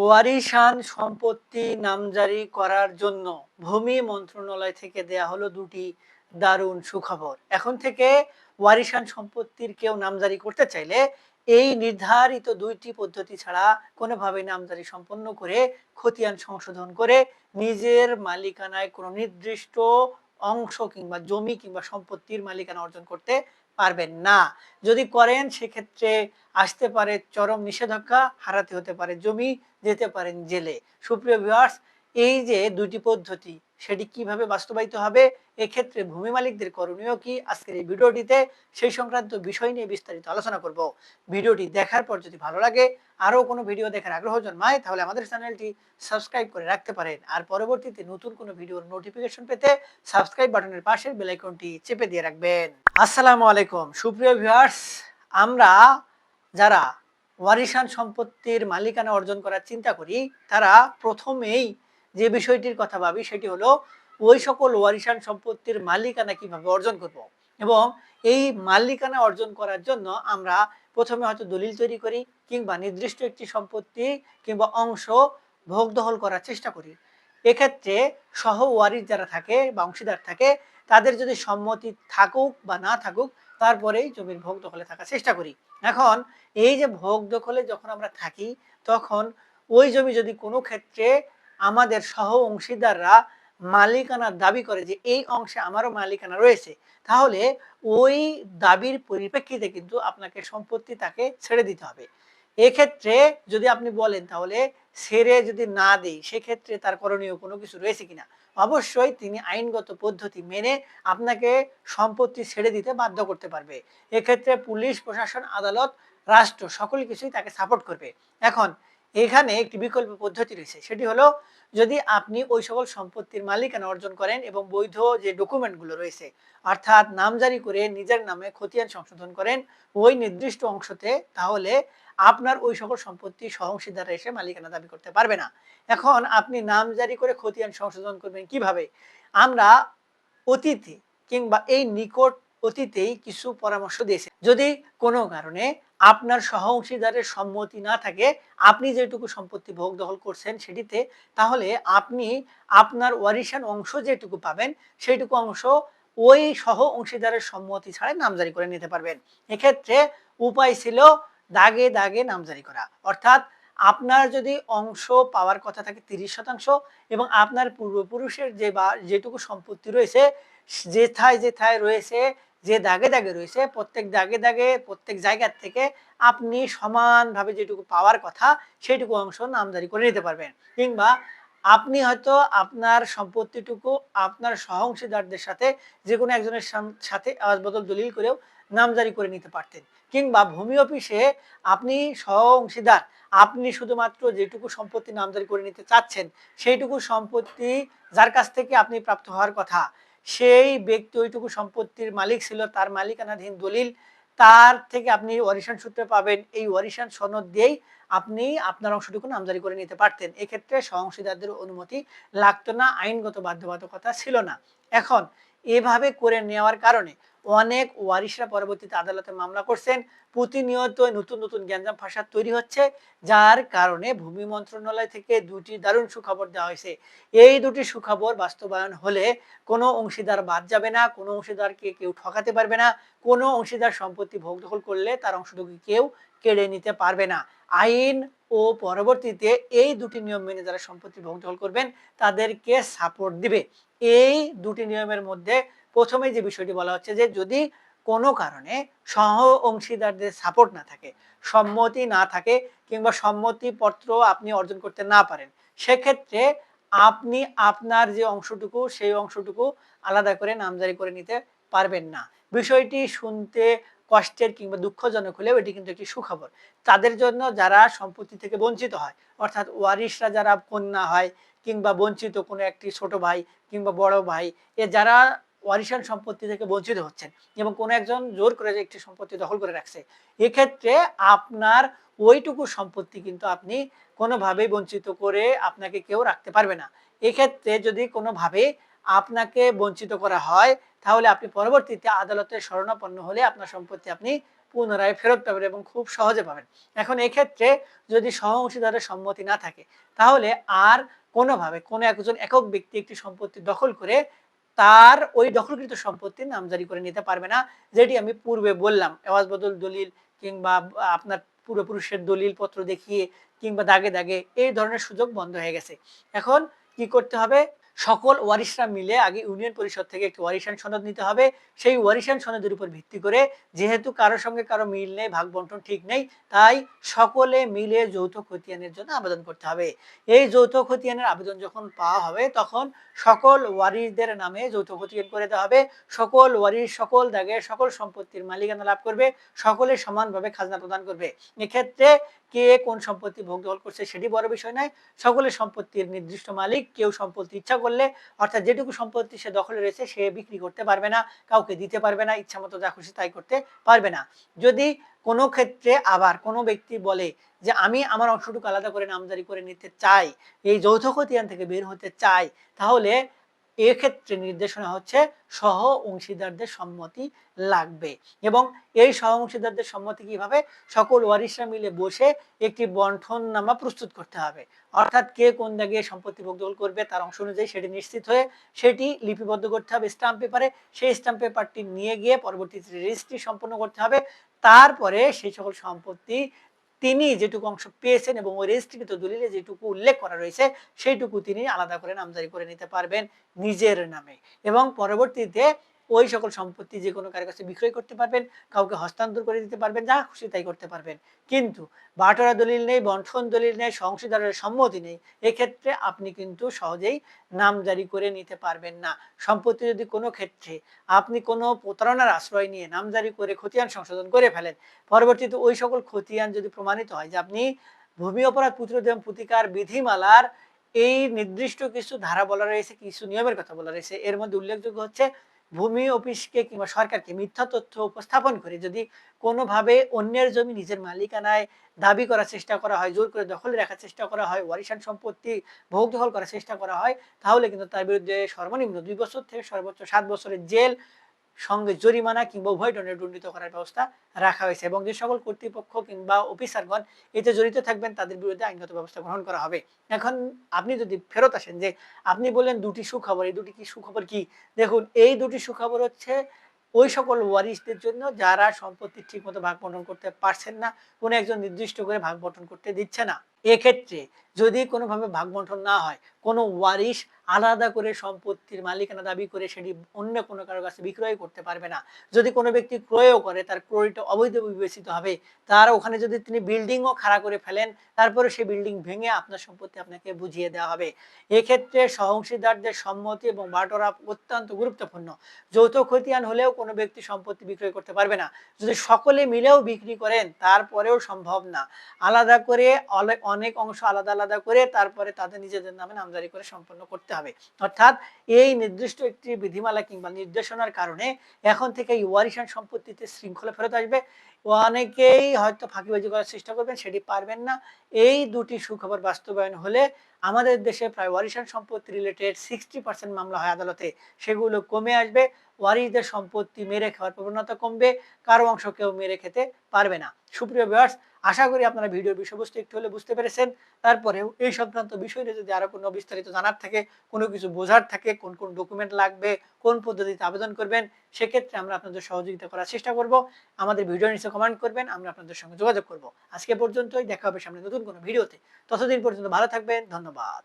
ওয়ারিশান সম্পত্তি নামজারি করার জন্য ভূমি মন্ত্রণালয় থেকে দেয়া হলো দুটি দারুণ সুখবর। এখন থেকে ওয়ারিশান সম্পত্তির কেউ নামজারি করতে চাইলে এই নির্ধারিত দুইটি পদ্ধতি ছাড়া কোনোভাবে নামজারি সম্পন্ন করে, খতিয়ান সংশোধন করে নিজের মালিকানায় কোনো নির্দিষ্ট অংশ কিংবা জমি কিংবা সম্পত্তির মালিকানা অর্জন করতে পারবেন না। যদি করেন, সেক্ষেত্রে আসতে পারে চরম নিষেধাজ্ঞা, হারাতে হতে পারে জমি, যেতে পারেন জেলে। সুপ্রিয় ভিউয়ার্স এই যে দুটি পদ্ধতি, সেটি কীভাবে বাস্তবায়িত হবে? এক্ষেত্রে ভূমি মালিকদের করণীয় কি? আজকের এই ভিডিওটিতে সেই সংক্রান্ত বিষয় নিয়ে বিস্তারিত আলোচনা করব। ভিডিওটি দেখার পর যদি ভালো লাগে, আরও কোনো ভিডিও দেখার আগ্রহ জন্মায়, তাহলে আমাদের চ্যানেলটি সাবস্ক্রাইব করে রাখতে পারেন। আর পরবর্তীতে নতুন কোনো ভিডিওর নোটিফিকেশন পেতে সাবস্ক্রাইব বাটনের পাশের বেল আইকনটি চেপে দিয়ে রাখবেন। আসসালামু আলাইকুম। সুপ্রিয় ভিউয়ার্স, আমরা যারা ওয়ারিশান সম্পত্তির মালিকানা অর্জন করার চিন্তা করি, তারা প্রথমেই যে বিষয়টির কথা ভাবি সেটি হলো, ওই সকল ওয়ারিশান সম্পত্তির মালিকানা কীভাবে অর্জন করব? এবং এই মালিকানা অর্জন করার জন্য আমরা প্রথমে হয়তো দলিল তৈরি করি, কিংবা নির্দিষ্ট একটি সম্পত্তি কিংবা অংশ ভোগ দখল করার চেষ্টা করি। এক্ষেত্রে সহ ওয়ারিশ যারা থাকে বা অংশীদার থাকে, তাদের যদি সম্মতি থাকুক বা না থাকুক, তারপরেই জমির ভোগ দখলে থাকার চেষ্টা করি। এখন এই যে ভোগ দখলে যখন আমরা থাকি, তখন ওই জমি যদি কোনো ক্ষেত্রে আমাদের সহ অংশীদাররা মালিকানার দাবি করে যে এই অংশে আমারও মালিকানা রয়েছে। তাহলে ওই দাবির পরিপ্রেক্ষিতে কিন্তু আপনাকে সম্পত্তি তাকে ছেড়ে দিতে হবে। এক্ষেত্রে যদি আপনি বলেন তাহলে ছেড়ে যদি না দেই, সেক্ষেত্রে তার করণীয় কোনো কিছু রয়েছে কিনা? অবশ্যই তিনি আইনগত পদ্ধতি মেনে আপনাকে সম্পত্তি ছেড়ে দিতে বাধ্য করতে পারবে। এক্ষেত্রে পুলিশ, প্রশাসন, আদালত, রাষ্ট্র সকল কিছুই তাকে সাপোর্ট করবে। এখন এখানে একটি বিকল্প পদ্ধতি রয়েছে। সেটি হলো, যদি আপনি ওই সকল সম্পত্তির মালিকানা অর্জন করেন এবং বৈধ যে ডকুমেন্টগুলো রয়েছে, অর্থাৎ নামজারি করে নিজের নামে খতিয়ান সংশোধন করেন ওই নির্দিষ্ট অংশতে, তাহলে আপনার ওই সকল সম্পত্তি সহংশীদাররা এসে মালিকানা দাবি করতে পারবে না। এখন আপনি নামজারি করে খতিয়ান সংশোধন করবেন কীভাবে? আমরা অতীতে কিংবা এই নিকট অতীতেই কিছু পরামর্শ দিয়েছে যদি কোনো কারণে আপনার সহ অংশীদারের সম্মতি না থাকে, আপনি যেটুকু সম্পত্তি ভোগ দখল করছেন সেটিতে, তাহলে আপনি আপনার ওয়ারিশান অংশ যেটুকু পাবেন, সেইটুকু অংশ ওই সহ অংশীদারের সম্মতি ছাড়াই নামজারি করে নিতে পারবেন। এক্ষেত্রে উপায় ছিল দাগে দাগে নামজারি করা। অর্থাৎ আপনার যদি অংশ পাওয়ার কথা থাকে তিরিশ শতাংশ এবং আপনার পূর্বপুরুষের যে বা, যেটুকু সম্পত্তি রয়েছে, যেথায় যেথায় রয়েছে যে দাগে দাগে রয়েছে, প্রত্যেক দাগে দাগে, প্রত্যেক জায়গার থেকে আপনি সমানভাবে যেটুকু পাওয়ার কথা সেটুকু অংশ নামজারি করে নিতে পারবেন। কিংবা আপনি হয়তো আপনার সম্পত্তিটুকু, আপনার সহংশীদারদের সাথে যে কোনো একজনের সাথে আওয়াজ বদল দলিল করেও নামজারি করে নিতে পারতেন। কিংবা ভূমি অফিসে আপনি সহ অংশীদার আপনি শুধুমাত্র যেটুকু সম্পত্তি নামজারি করে নিতে চাচ্ছেন, সেইটুকু সম্পত্তি যার কাছ থেকে আপনি প্রাপ্ত হওয়ার কথা সেই ব্যক্তি ওইটুকু সম্পত্তির মালিক ছিল, তার মালিকানাধীন দলিল, তার থেকে আপনি ওয়ারিশান সূত্রে পাবেন। এই ওয়ারিশান সনদ দিয়েই আপনি আপনার অংশটুকু নামজারি করে নিতে পারতেন। এক্ষেত্রে সহংশীদারদের অনুমতি লাগতো না, আইনগত বাধ্যবাধকতা ছিল না। এখন এভাবে করে নেওয়ার কারণে অনেক ওয়ারিশরা পরবর্তীতে আদালতে মামলা করছেন। প্রতিনিয়ত নতুন নতুন গ্যাঞ্জাম ফাঁসাদ তৈরি হচ্ছে, যার কারণে ভূমি মন্ত্রণালয় থেকে দুটি দারুণ সুখবর দেওয়া হয়েছে। এই দুটি সুখবর বাস্তবায়ন হলে কোনো অংশীদার বাদ যাবে না, কোনো অংশীদারকে কেউ ঠকাতে পারবে না, কোনো অংশীদার সম্পত্তি ভোগ দখল করলে তার অংশটুকু কেউ কেড়ে নিতে পারবে না। আইন ও পরবর্তীতে এই দুটি নিয়ম মেনে যারা সম্পত্তি ভোগ দখল করবেন, তাদেরকে সাপোর্ট দিবে। এই দুটি নিয়মের মধ্যে প্রথমে যে বিষয়টি বলা হচ্ছে যে যদি কোনো কারণে সহ অংশীদারদের সাপোর্ট না থাকে, সম্মতি না থাকে কিংবা সম্মতিপত্র আপনি অর্জন করতে না পারেন, সেক্ষেত্রে আপনি আপনার যে অংশটুকু সেই অংশটুকু আলাদা করে নামজারি করে নিতে পারবেন না। বিষয়টি শুনতে কষ্টের কিংবা দুঃখজনক হলেও এটি কিন্তু একটি সুখবর। তাদের জন্য যারা সম্পত্তি থেকে বঞ্চিত হয়, অর্থাৎ ওয়ারিশরা যারা কন্যা হয় কিংবা বঞ্চিত কোনো একটি ছোট ভাই কিংবা বড় ভাই, এ যারা ওয়ারিশান সম্পত্তি থেকে বঞ্চিত হচ্ছেন এবং কোনো একজন জোর করে একটি সম্পত্তি দখল করে রাখছে, এক্ষেত্রে আপনার ওইটুকু সম্পত্তি কিন্তু আপনি কোনোভাবেই বঞ্চিত করে আপনাকে কেউ রাখতে পারবে না। এক্ষেত্রে যদি কোনোভাবে আপনাকে বঞ্চিত করা হয়, তাহলে আপনি পরবর্তীতে আদালতে শরণাপন্ন হলে আপনার সম্পত্তি আপনি পুনরায় ফেরত পাবেন এবং খুব সহজে পাবেন। এখন এক্ষেত্রে যদি সহ অংশীদারের সম্মতি না থাকে, তাহলে আর কোনোভাবে কোনো একজন একক ব্যক্তি একটি সম্পত্তি দখল করে তার ওই দখলকৃত সম্পত্তি নামজারি করে নিতে পারবে না, যেটি আমি পূর্বে বললাম। এওয়াজ বদল, দলিল কিংবা আপনার পূর্বপুরুষের দলিল পত্র দেখিয়ে কিংবা দাগে দাগে এই ধরনের সুযোগ বন্ধ হয়ে গেছে। এখন কি করতে হবে? সকল ওয়ারিশরা মিলে আগে ইউনিয়ন পরিষদ থেকে একটি ওয়ারিশান সনদ নিতে হবে। সেই ওয়ারিশান সনদের উপর ভিত্তি করে যেহেতু কারোর সঙ্গে কারও মিল নেই ভাগ বন্টন ঠিক নেই, তাই সকলে মিলে যৌথ খতিয়ানের জন্য আবেদন করতে হবে। এই যৌথ খতিয়ানের আবেদন যখন পাওয়া হবে, তখন সকল ওয়ারিশদের নামে যৌথ খতিয়ান করে দেওয়া হবে। সকল ওয়ারিশ সকল দাগে সকল সম্পত্তির মালিকানা লাভ করবে, সকলে সমানভাবে খাজনা প্রদান করবে। এক্ষেত্রে কে কোন সম্পত্তি ভোগ দখল করছে সেটি বড় বিষয় নয়। সকলের সম্পত্তির নির্দিষ্ট মালিক, কেউ সম্পত্তি ইচ্ছা করলে, অর্থাৎ যেটুকু সম্পত্তি সে দখলে রয়েছে, সে বিক্রি করতে পারবে না, কাউকে দিতে পারবে না, ইচ্ছা মতো যা খুশি তাই করতে পারবে না। যদি কোনো ক্ষেত্রে আবার কোনো ব্যক্তি বলে যে, আমি আমার অংশটুকু আলাদা করে নামজারি করে নিতে চাই, এই যৌথ খতিয়ান থেকে বের হতে চাই, তাহলে এক্ষেত্রে নির্দেশনা হচ্ছে সহ অংশীদারদের সম্মতি লাগবে। এবং এই সহ অংশীদারদের সম্মতি কীভাবে? সকল ওয়ারিশরা মিলে বসে একটি বন্ঠন নামা প্রস্তুত করতে হবে। অর্থাৎ কে কোন দাগে সম্পত্তি ভোগদল করবে তার অংশ অনুযায়ী সেটি নিশ্চিত হয়ে সেটি লিপিবদ্ধ করতে হবে স্টাম্প পেপারে। সেই স্টাম্প পেপারটি নিয়ে গিয়ে পরবর্তীতে রেজিস্ট্রি সম্পন্ন করতে হবে। তারপরে সেই সকল সম্পত্তি তিনি যেটুকু অংশ পেয়েছেন এবং ওই রেজিস্ট্রিকৃত দলিলে যেটুকু উল্লেখ করা রয়েছে, সেইটুকু তিনি আলাদা করে নামজারি করে নিতে পারবেন নিজের নামে। এবং পরবর্তীতে ওই সকল সম্পত্তি যে কোনো কারও কাছে বিক্রয় করতে পারবেন, কাউকে হস্তান্তর করে দিতে পারবেন যা খুশি তাই করতে পারবেন। কিন্তু বাটোরা দলিল নেই বন্ঠন দলিল নেই, সংশোধনের সম্মতি নেই, এক্ষেত্রে আপনি কিন্তু সহজেই নাম জারি করে নিতে পারবেন না। সম্পত্তি যদি কোনো ক্ষেত্রে আপনি কোনো প্রতারণার আশ্রয় নিয়ে নাম জারি করে খতিয়ান সংশোধন করে ফেলেন, পরবর্তীতে ওই সকল খতিয়ান যদি প্রমাণিত হয় যে আপনি ভূমি অপরাধ এবং প্রতিকার বিধিমালার এই নির্দিষ্ট কিছু ধারা বলা রয়েছে, কিছু নিয়মের কথা বলা রয়েছে, এর মধ্যে উল্লেখযোগ্য হচ্ছে ভূমি অফিসকে কিংবা সরকারকে মিথ্যা তথ্য উপস্থাপন করে যদি কোনোভাবে অন্যের জমি নিজের মালিকানায় দাবি করার চেষ্টা করা হয়, জোর করে দখল রাখার চেষ্টা করা হয়, ওয়ারিশান সম্পত্তি ভোগ দখল করার চেষ্টা করা হয়, তাহলে কিন্তু তার বিরুদ্ধে সর্বনিম্ন দুই বছর থেকে সর্বোচ্চ সাত বছরের জেল সঙ্গে জরিমানা কিংবা উভয় দণ্ডে দণ্ডিত করার ব্যবস্থা রাখা হয়েছে এবং যে সকল কর্তৃপক্ষ কিংবা অফিসারগণ এতে জড়িত থাকবেন, তাদের বিরুদ্ধে আইনগত ব্যবস্থা গ্রহণ করা হবে। এখন আপনি যদি ফেরত আসেন যে আপনি বললেন দুটি সুখবর, এই দুটি কি সুখবর কি? দেখুন, এই দুটি সুখবর হচ্ছে ওই সকল ওয়ারিশদের জন্য যারা সম্পত্তি ঠিক মতো ভাগ বন্টন করতে পারছেন না, কোনো একজন নির্দিষ্ট করে ভাগ বন্টন করতে দিচ্ছে না। এক্ষেত্রে যদি কোনোভাবে ভাগ বন্টন না হয়, কোনো ওয়ারিশ আলাদা করে সম্পত্তির মালিকানা দাবি করে সেটি অন্য কোনো কারও কাছে বিক্রয় করতে পারবে না। যদি কোনো ব্যক্তি ক্রয়ও করে, তার ক্রয়টা অবৈধ বিবেচিত হবে, তার ওখানে যদি তিনি বিল্ডিংও খাড়া করে ফেলেন, তারপরে সেই বিল্ডিং ভেঙে আপনার সম্পত্তি আপনাকে বুঝিয়ে দেওয়া হবে। এক্ষেত্রে সহংশীদারদের সম্মতি এবং বাটোরা অত্যন্ত গুরুত্বপূর্ণ। যৌথ খতিয়ান হলেও কোনো ব্যক্তি সম্পত্তি বিক্রয় করতে পারবে না। যদি সকলে মিলেও বিক্রি করেন, তারপরেও সম্ভব না। আলাদা করে অনেক অংশ আলাদা আলাদা করে তারপরে তাদের নিজেদের নামে নামজারি করে সম্পন্ন করতে হবে। অর্থাৎ এই নির্দিষ্ট একটি বিধিমালা কিংবা নির্দেশনার কারণে এখন থেকে এই ওয়ারিশান সম্পত্তিতে শৃঙ্খলা ফেরত আসবে অনেকেই হয়তো ফাঁকিবাজি করার চেষ্টা করবেন, সেটি পারবেন না। এই দুটি সুখবর বাস্তবায়ন হলে আমাদের দেশে প্রায় ওয়ারিশান সম্পত্তি রিলেটেড সিক্সটি পার্সেন্ট মামলা হয় আদালতে। সেগুলো কমে আসবে, ওয়ারিশদের সম্পত্তি মেরে খাওয়ার প্রবণতা কমবে, কারও অংশ কেউ মেরে খেতে পারবে না। সুপ্রিয় ভিউয়ার্স আশা করি আপনারা ভিডিওর বিষয়বস্তু একটু হলে বুঝতে পেরেছেন। তারপরেও এই সংক্রান্ত বিষয় নিয়ে যদি আরও কোনো বিস্তারিত জানার থাকে, কোনো কিছু বোঝার থাকে, কোন কোন ডকুমেন্ট লাগবে কোন পদ্ধতিতে আবেদন করবেন, সেক্ষেত্রে আমরা আপনাদের সহযোগিতা করার চেষ্টা করব। আমাদের ভিডিও নিচে কমেন্ট করবেন, আমরা আপনাদের সঙ্গে যোগাযোগ করব। আজকে পর্যন্তই, দেখা হবে সামনে নতুন কোনো ভিডিওতে। ততদিন পর্যন্ত ভালো থাকবেন, ধন্যবাদ।